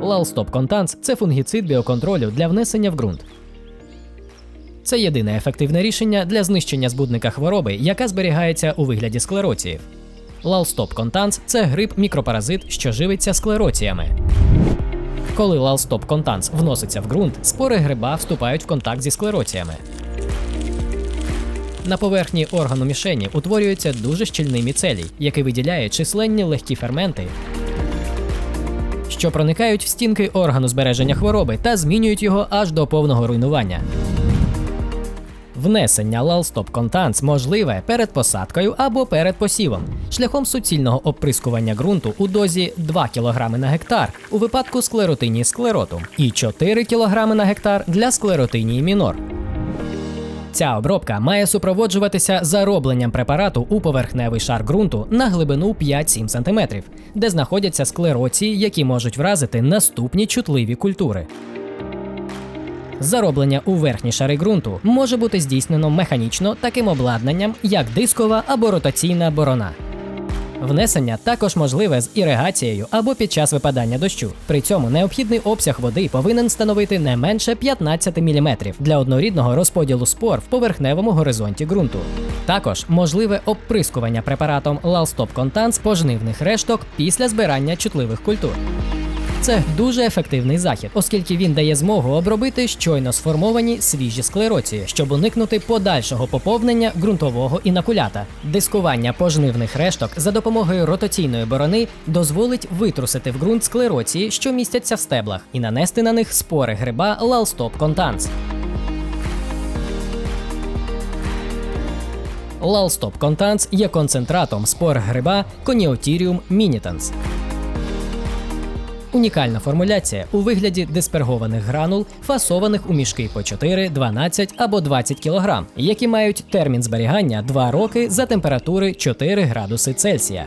Лалстоп Контанс це фунгіцид біоконтролю для внесення в ґрунт. Це єдине ефективне рішення для знищення збудника хвороби, яка зберігається у вигляді склероціїв. Лалстоп Контанс це гриб мікропаразит, що живиться склероціями. Коли лалстоп контанс вноситься в ґрунт, спори гриба вступають в контакт зі склероціями. На поверхні органу мішені утворюється дуже щільний міцелій, який виділяє численні легкі ферменти, що проникають в стінки органу збереження хвороби та змінюють його аж до повного руйнування. Внесення лалстоп контанс можливе перед посадкою або перед посівом, шляхом суцільного оприскування ґрунту у дозі 2 кг на гектар у випадку склеротинії склероту і 4 кг на гектар для склеротинії мінор. Ця обробка має супроводжуватися заробленням препарату у поверхневий шар ґрунту на глибину 5-7 см, де знаходяться склероції, які можуть вразити наступні чутливі культури. Зароблення у верхні шари ґрунту може бути здійснено механічно таким обладнанням, як дискова або ротаційна борона. Внесення також можливе з іригацією або під час випадання дощу. При цьому необхідний обсяг води повинен становити не менше 15 мм для однорідного розподілу спор в поверхневому горизонті ґрунту. Також можливе обприскування препаратом лалстоп контан з пожнивних решток після збирання чутливих культур. Це дуже ефективний захід, оскільки він дає змогу обробити щойно сформовані свіжі склероції, щоб уникнути подальшого поповнення ґрунтового інакулята. Дискування пожнивних решток за допомогою ротаційної борони дозволить витрусити в ґрунт склероції, що містяться в стеблах, і нанести на них спори гриба Lalstop Contans. Lalstop Contans є концентратом спор гриба Coniotherium minitans. Унікальна формуляція у вигляді диспергованих гранул, фасованих у мішки по 4, 12 або 20 кг, які мають термін зберігання 2 роки за температури 4 градуси Цельсія.